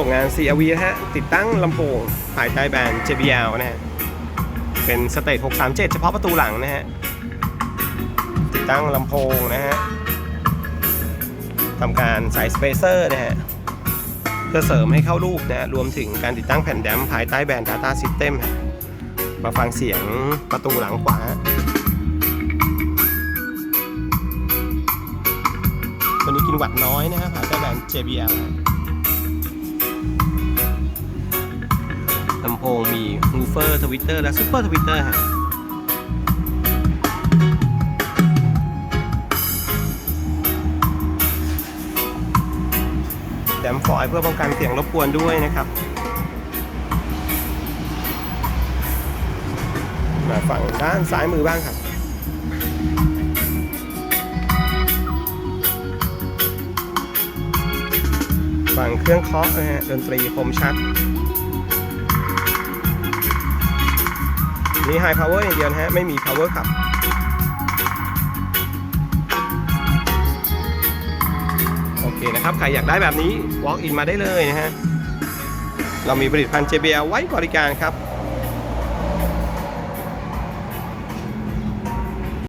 ส่งงาน CRV นะฮะ ติดตั้งลำโพงภายใต้แบรนด์ JBL นะฮะ เป็นสเตจ637 เฉพาะประตูหลังนะฮะ ติดตั้งลำโพงนะฮะทำการใส่สเปเซอร์นะฮะ เพื่อเสริมให้เข้ารูปนะฮะ รวมถึงการติดตั้งแผ่นแดมภายใต้แบรนด์ Data System มาฟังเสียงประตูหลังขวาตัวนี้กินวัตต์น้อยนะฮะภายใต้แบรนด์ JBL พงมีฮูเฟอร์ทวิตเตอร์และซูเปอร์ทวิตเตอร์ฮะแดมฟอยเพื่อป้องกันเสียงรบกวนด้วยนะครับมาฝั่งด้านซ้ายมือบ้างครับฝั่งเครื่องเคาะนะฮะดนตรีคมชัด มี High Power อย่างเดียวนะฮะ ไม่มี Power ครับ โอเคนะครับ ใครอยากได้แบบนี้ walk in มาได้เลยนะฮะ เรามีผลิตภัณฑ์ JBL ไว้บริการครับ